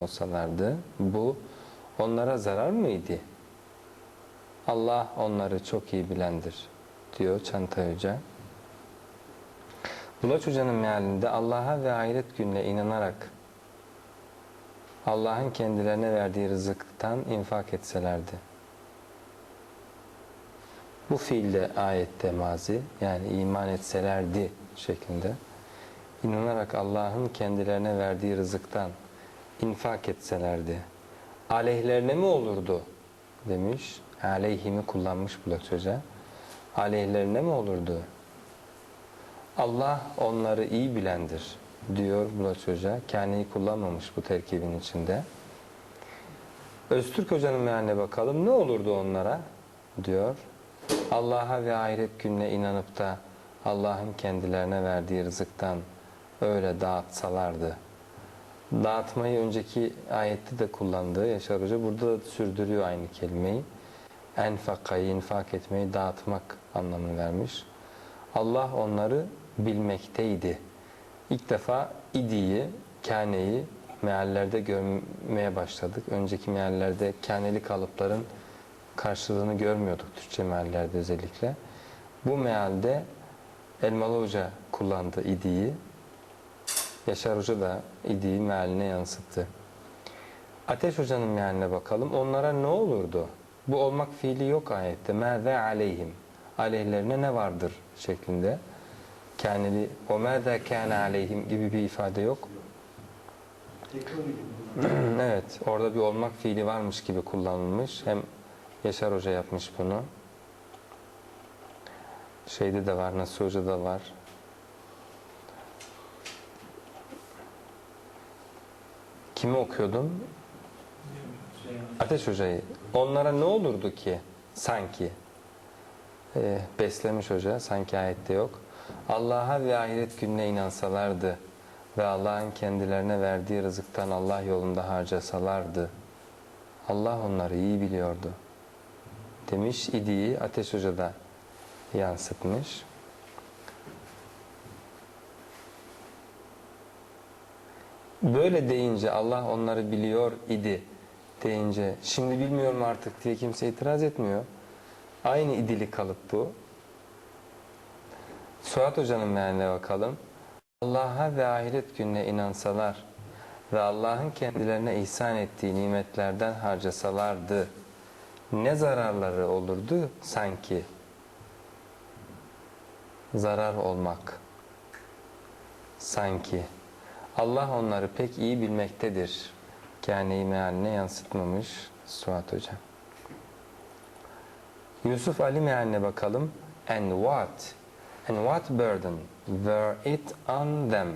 olsalardı bu onlara zarar mıydı? Allah onları çok iyi bilendir diyor Çanta Hoca. Bulaç Hoca'nın mealinde Allah'a ve ahiret gününe inanarak Allah'ın kendilerine verdiği rızıktan infak etselerdi. Bu fiilde ayette mazi yani iman etselerdi şeklinde inanarak Allah'ın kendilerine verdiği rızıktan infak etselerdi. Aleyhlerine mi olurdu? Demiş. Aleyhimi kullanmış Bulat Hoca. Aleyhlerine mi olurdu? Allah onları iyi bilendir diyor Bulat Hoca. Kane'yi kullanmamış bu terkibin içinde. Öztürk Hoca'nın mealine bakalım. Ne olurdu onlara? diyor. Allah'a ve ahiret gününe inanıp da Allah'ın kendilerine verdiği rızıktan öyle dağıtsalardı. Dağıtmayı önceki ayette de kullandığı Yaşar Hoca burada da sürdürüyor aynı kelimeyi. Enfakayı, infak etmeyi dağıtmak anlamını vermiş. Allah onları bilmekteydi. İlk defa idiyi, kaneyi meallerde görmeye başladık. Önceki meallerde kaneli kalıpların karşılığını görmüyorduk Türkçe meallerde özellikle. Bu mealde Elmalı Hoca kullandı idiyi. Yaşar Hoca da idiyi mealine yansıttı. Ateş Hoca'nın mealine bakalım. Onlara ne olurdu? Bu olmak fiili yok ayette. Mâze aleyhim. Aleyhlerine ne vardır şeklinde. Kâneli o mâze kâne aleyhim gibi bir ifade yok. evet, orada bir olmak fiili varmış gibi kullanılmış. Hem Yaşar Hoca yapmış bunu. Şeyde de var, Nasuh Hoca da var. Kimi okuyordum? Ateş Hoca'yı. Onlara ne olurdu ki sanki? Ee, beslemiş Hoca, sanki ayette yok. Allah'a ve ahiret gününe inansalardı ve Allah'ın kendilerine verdiği rızıktan Allah yolunda harcasalardı. Allah onları iyi biliyordu. Demiş idiyi Ateş Hoca da yansıtmış. Böyle deyince Allah onları biliyor idi deyince şimdi bilmiyorum artık diye kimse itiraz etmiyor. Aynı idili kalıp bu. Suat Hoca'nın mealine bakalım. Allah'a ve ahiret gününe inansalar ve Allah'ın kendilerine ihsan ettiği nimetlerden harcasalardı ne zararları olurdu sanki? Zarar olmak. Sanki. Allah onları pek iyi bilmektedir. Kâne-i mealine yansıtmamış Suat Hoca. Yusuf Ali mealine bakalım. And what? And what burden were it on them?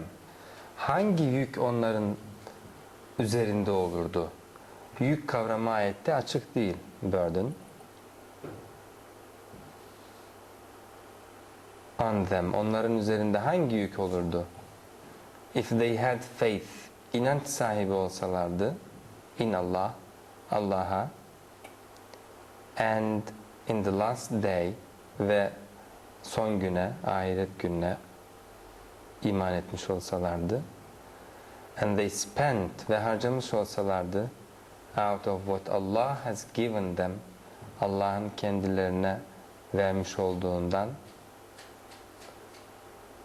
Hangi yük onların üzerinde olurdu? Yük kavramı ayette açık değil. Burden. On them. Onların üzerinde hangi yük olurdu? If they had faith. inanç sahibi olsalardı in Allah, Allah'a and in the last day ve son güne, ahiret gününe iman etmiş olsalardı and they spent ve harcamış olsalardı out of what Allah has given them Allah'ın kendilerine vermiş olduğundan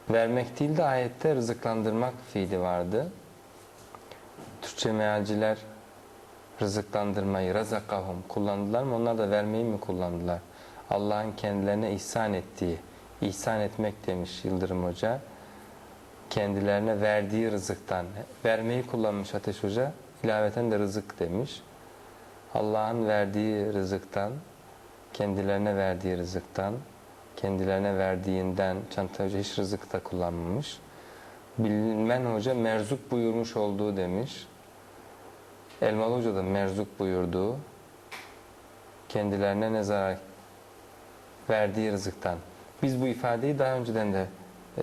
vermek değil de ayette rızıklandırmak fiili vardı. Türkçe mealciler rızıklandırmayı, razakahum kullandılar mı? Onlar da vermeyi mi kullandılar? Allah'ın kendilerine ihsan ettiği, ihsan etmek demiş Yıldırım Hoca. Kendilerine verdiği rızıktan, vermeyi kullanmış Ateş Hoca, ilaveten de rızık demiş. Allah'ın verdiği rızıktan, kendilerine verdiği rızıktan, kendilerine verdiğinden, Çanta Hoca hiç rızık da kullanmamış. Bilmen Hoca merzuk buyurmuş olduğu demiş. Elmalı Hoca da merzuk buyurduğu kendilerine ne zarar verdiği rızıktan. Biz bu ifadeyi daha önceden de e,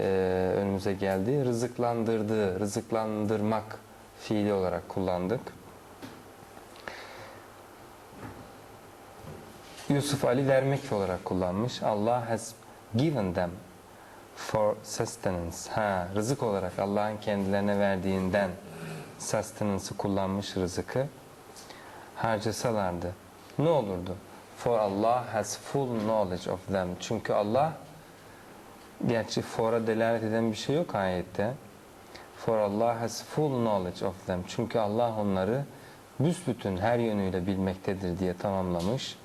önümüze geldi. Rızıklandırdığı, rızıklandırmak fiili olarak kullandık. Yusuf Ali vermek olarak kullanmış. Allah has given them for sustenance. Ha, rızık olarak Allah'ın kendilerine verdiğinden sustenance'ı kullanmış rızıkı harcasalardı ne olurdu? For Allah has full knowledge of them. Çünkü Allah gerçi for'a delalet eden bir şey yok ayette. For Allah has full knowledge of them. Çünkü Allah onları büsbütün her yönüyle bilmektedir diye tamamlamış.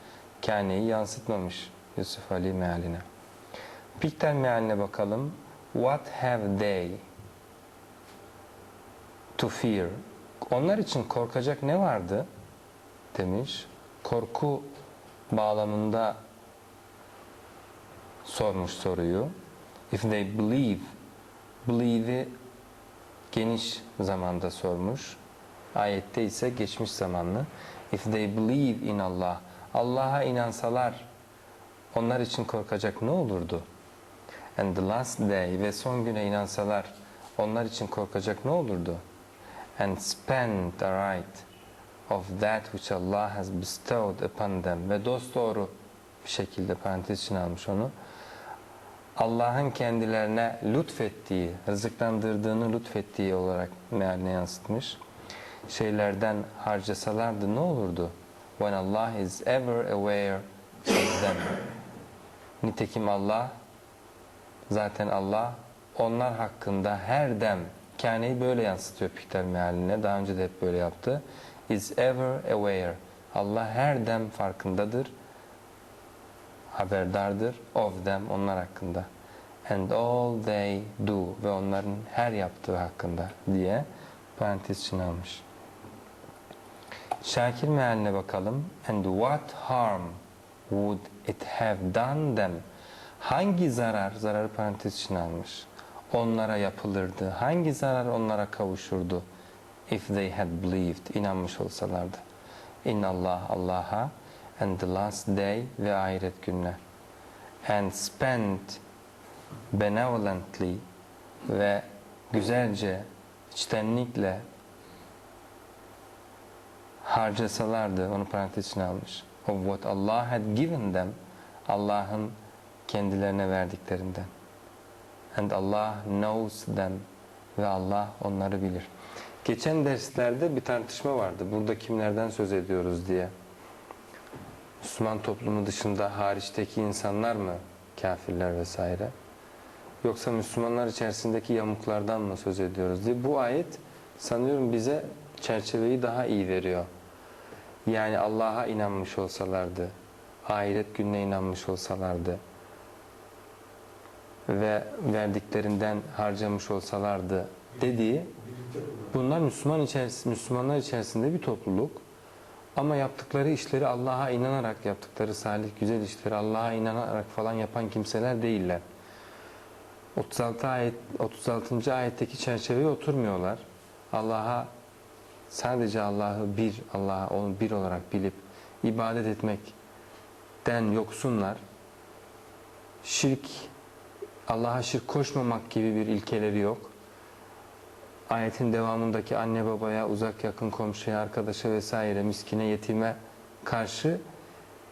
Kâneyi yansıtmamış Yusuf Ali mealine. Piktel mealine bakalım. What have they to fear? Onlar için korkacak ne vardı? Demiş. Korku bağlamında sormuş soruyu. If they believe, believe'i geniş zamanda sormuş. Ayette ise geçmiş zamanlı. If they believe in Allah, Allah'a inansalar onlar için korkacak ne olurdu? And the last day ve son güne inansalar onlar için korkacak ne olurdu? And spend the right of that which Allah has bestowed upon them ve dosdoğru bir şekilde parantez için almış onu. Allah'ın kendilerine lütfettiği, rızıklandırdığını lütfettiği olarak mealine yansıtmış. Şeylerden harcasalardı ne olurdu? When Allah is ever aware of them. Nitekim Allah, zaten Allah onlar hakkında her dem, kâneyi böyle yansıtıyor Piktel mealine. Daha önce de hep böyle yaptı. Is ever aware. Allah her dem farkındadır haberdardır of them onlar hakkında and all they do ve onların her yaptığı hakkında diye parantez içine almış. Şakir mealine bakalım. And what harm would it have done them? Hangi zarar, zararı parantez içine almış. Onlara yapılırdı. Hangi zarar onlara kavuşurdu? If they had believed, inanmış olsalardı. In Allah, Allah'a and the last day ve ahiret gününe and spent benevolently ve güzelce içtenlikle harcasalardı onu parantez içine almış of what Allah had given them Allah'ın kendilerine verdiklerinden and Allah knows them ve Allah onları bilir geçen derslerde bir tartışma vardı burada kimlerden söz ediyoruz diye Müslüman toplumu dışında hariçteki insanlar mı kafirler vesaire? Yoksa Müslümanlar içerisindeki yamuklardan mı söz ediyoruz diye. Bu ayet sanıyorum bize çerçeveyi daha iyi veriyor. Yani Allah'a inanmış olsalardı, ahiret gününe inanmış olsalardı ve verdiklerinden harcamış olsalardı dediği bunlar Müslüman içerisinde, Müslümanlar içerisinde bir topluluk. Ama yaptıkları işleri Allah'a inanarak yaptıkları salih güzel işleri Allah'a inanarak falan yapan kimseler değiller. 36 ayet 36. ayetteki çerçeveye oturmuyorlar. Allah'a sadece Allah'ı bir Allah'a onu bir olarak bilip ibadet etmekten yoksunlar. Şirk Allah'a şirk koşmamak gibi bir ilkeleri yok ayetin devamındaki anne babaya, uzak yakın komşuya, arkadaşa vesaire, miskine, yetime karşı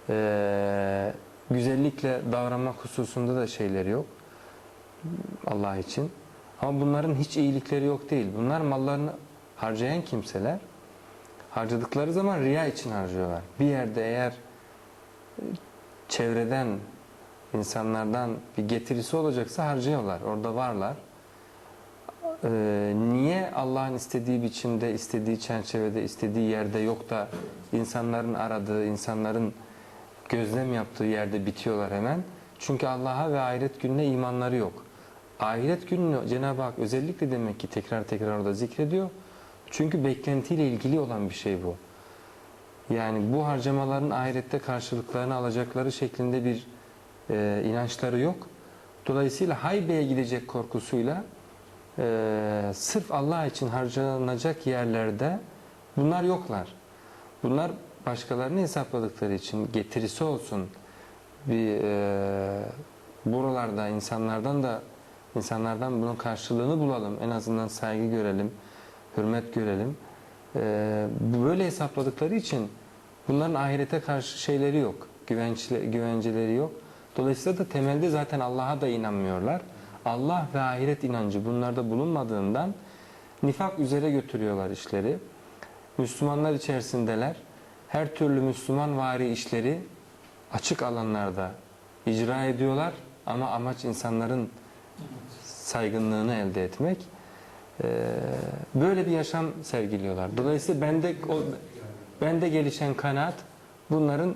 e, güzellikle davranmak hususunda da şeyleri yok. Allah için. Ama bunların hiç iyilikleri yok değil. Bunlar mallarını harcayan kimseler harcadıkları zaman riya için harcıyorlar. Bir yerde eğer çevreden, insanlardan bir getirisi olacaksa harcıyorlar. Orada varlar e, niye Allah'ın istediği biçimde, istediği çerçevede, istediği yerde yok da insanların aradığı, insanların gözlem yaptığı yerde bitiyorlar hemen? Çünkü Allah'a ve ahiret gününe imanları yok. Ahiret gününü Cenab-ı Hak özellikle demek ki tekrar tekrar orada zikrediyor. Çünkü beklentiyle ilgili olan bir şey bu. Yani bu harcamaların ahirette karşılıklarını alacakları şeklinde bir e, inançları yok. Dolayısıyla haybeye gidecek korkusuyla e, sırf Allah için harcanacak yerlerde bunlar yoklar. Bunlar başkalarını hesapladıkları için getirisi olsun bir e, buralarda insanlardan da insanlardan bunun karşılığını bulalım. En azından saygı görelim, hürmet görelim. E, böyle hesapladıkları için bunların ahirete karşı şeyleri yok. Güvençli, güvenceleri yok. Dolayısıyla da temelde zaten Allah'a da inanmıyorlar. Allah ve ahiret inancı bunlarda bulunmadığından Nifak üzere götürüyorlar işleri. Müslümanlar içerisindeler. Her türlü Müslüman vari işleri açık alanlarda icra ediyorlar ama amaç insanların saygınlığını elde etmek. Ee, böyle bir yaşam sergiliyorlar. Dolayısıyla bende o, bende gelişen kanaat bunların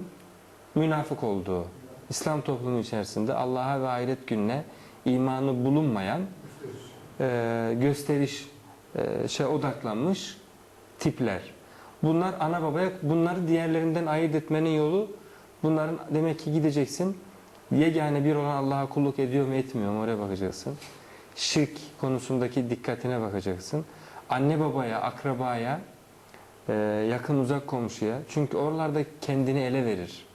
münafık olduğu. İslam toplumu içerisinde Allah'a ve ahiret gününe imanı bulunmayan e, gösteriş e, şey odaklanmış tipler. Bunlar ana babaya bunları diğerlerinden ayırt etmenin yolu bunların demek ki gideceksin yegane bir olan Allah'a kulluk ediyor mu etmiyor mu oraya bakacaksın. Şirk konusundaki dikkatine bakacaksın. Anne babaya, akrabaya, e, yakın uzak komşuya. Çünkü oralarda kendini ele verir.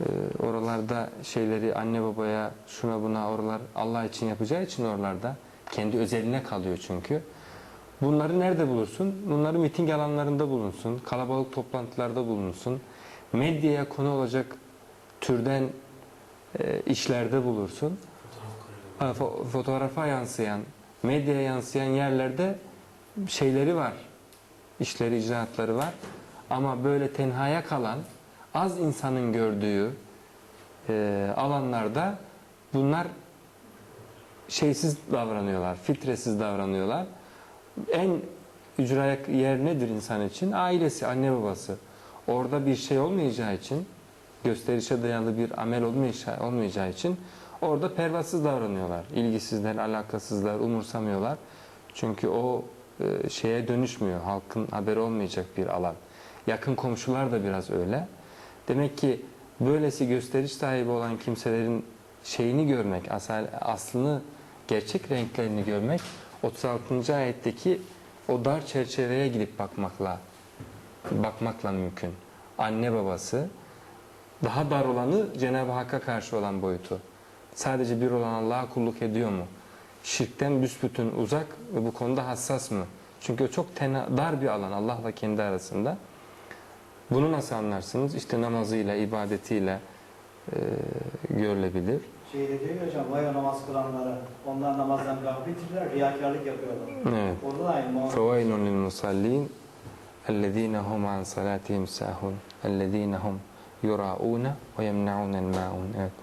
E, oralarda şeyleri anne babaya, şuna buna oralar Allah için yapacağı için oralarda kendi özeline kalıyor çünkü. Bunları nerede bulursun? Bunları miting alanlarında bulunsun, kalabalık toplantılarda bulunsun, medyaya konu olacak türden e, işlerde bulursun. Fotoğrafa yansıyan, medyaya yansıyan yerlerde şeyleri var. işleri, icraatları var. Ama böyle tenhaya kalan, az insanın gördüğü e, alanlarda bunlar şeysiz davranıyorlar, fitresiz davranıyorlar. En ücra yer nedir insan için? Ailesi, anne babası. Orada bir şey olmayacağı için, gösterişe dayalı bir amel olmayacağı için orada pervasız davranıyorlar. İlgisizler, alakasızlar, umursamıyorlar. Çünkü o e, şeye dönüşmüyor. Halkın haberi olmayacak bir alan. Yakın komşular da biraz öyle. Demek ki böylesi gösteriş sahibi olan kimselerin şeyini görmek, asal, aslını, gerçek renklerini görmek 36. ayetteki o dar çerçeveye gidip bakmakla bakmakla mümkün. Anne babası daha dar olanı Cenab-ı Hakk'a karşı olan boyutu. Sadece bir olan Allah'a kulluk ediyor mu? Şirkten büsbütün uzak ve bu konuda hassas mı? Çünkü o çok tena, dar bir alan Allah'la kendi arasında. Bunu nasıl anlarsınız? İşte namazıyla, ibadetiyle e, görülebilir. Şeyde diyor ya hocam vay o namaz kılanlara. Onlar namazdan gafletirler, riyakarlık yapıyorlar. Evet. Orada da aynı muhabbet. فَوَيْلٌ لِلْمُصَلِّينَ الَّذ۪ينَ هُمْ عَنْ صَلَاتِهِمْ سَاهُونَ الَّذ۪ينَ هُمْ يُرَاءُونَ وَيَمْنَعُونَ الْمَاعُونَ Evet.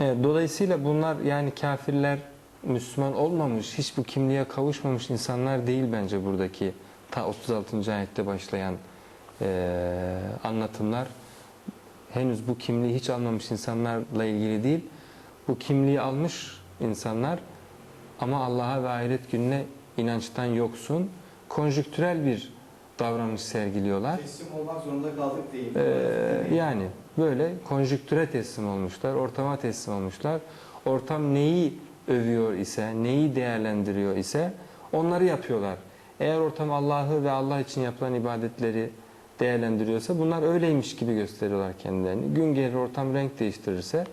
Evet, dolayısıyla bunlar yani kafirler Müslüman olmamış, hiç bu kimliğe kavuşmamış insanlar değil bence buradaki ta 36. ayette başlayan eee, anlatımlar. Henüz bu kimliği hiç almamış insanlarla ilgili değil. Bu kimliği almış insanlar ama Allah'a ve ahiret gününe inançtan yoksun, konjüktürel bir davranış sergiliyorlar. Teslim olmak zorunda kaldık değil. Ee, yani böyle konjüktüre teslim olmuşlar, ortama teslim olmuşlar. Ortam neyi övüyor ise, neyi değerlendiriyor ise onları yapıyorlar. Eğer ortam Allah'ı ve Allah için yapılan ibadetleri değerlendiriyorsa bunlar öyleymiş gibi gösteriyorlar kendilerini. Gün gelir ortam renk değiştirirse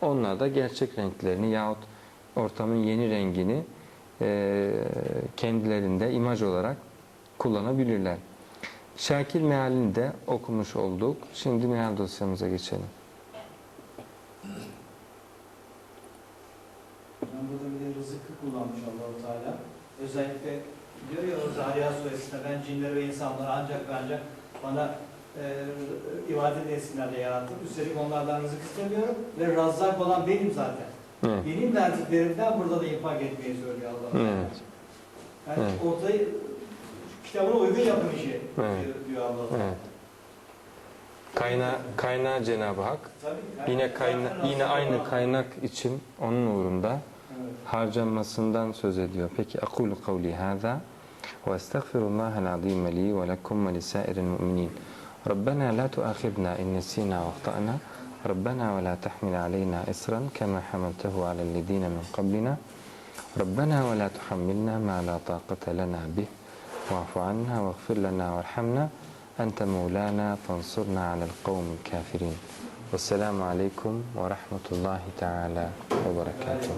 onlar da gerçek renklerini yahut ortamın yeni rengini e, kendilerinde imaj olarak kullanabilirler. Şakir mealini de okumuş olduk. Şimdi meal dosyamıza geçelim. Burada bir de rızıkı kullanmış allah Teala. Özellikle diyor ya o Zariyat suresinde ben cinleri ve insanları ancak ve ancak bana e, ibadet etsinler diye yarattım. Üstelik onlardan rızık istemiyorum ve razzak olan benim zaten. Evet. Benim verdiklerimden burada da infak etmeyi söylüyor allah. Evet. Yani Evet. ortayı kitabına uygun yapın işi Evet. diyor, diyor allah Teala. Evet. Kaynağı, kaynağı Cenab-ı Hak. Tabii. Yine kayna, yine aynı kaynak için onun uğrunda Evet. harcanmasından söz ediyor. Peki akulu kavli hâzâ ve estağfirullahal azîme li ve lekum ve lisâiril mu'minin. ربنا لا تؤاخذنا إن نسينا واخطأنا ربنا ولا تحمل علينا إصرا كما حملته على الذين من قبلنا ربنا ولا تحملنا ما لا طاقة لنا به واعف عنا واغفر لنا وارحمنا. أنت مولانا فانصرنا على القوم الكافرين. والسلام عليكم ورحمة الله تعالى وبركاته.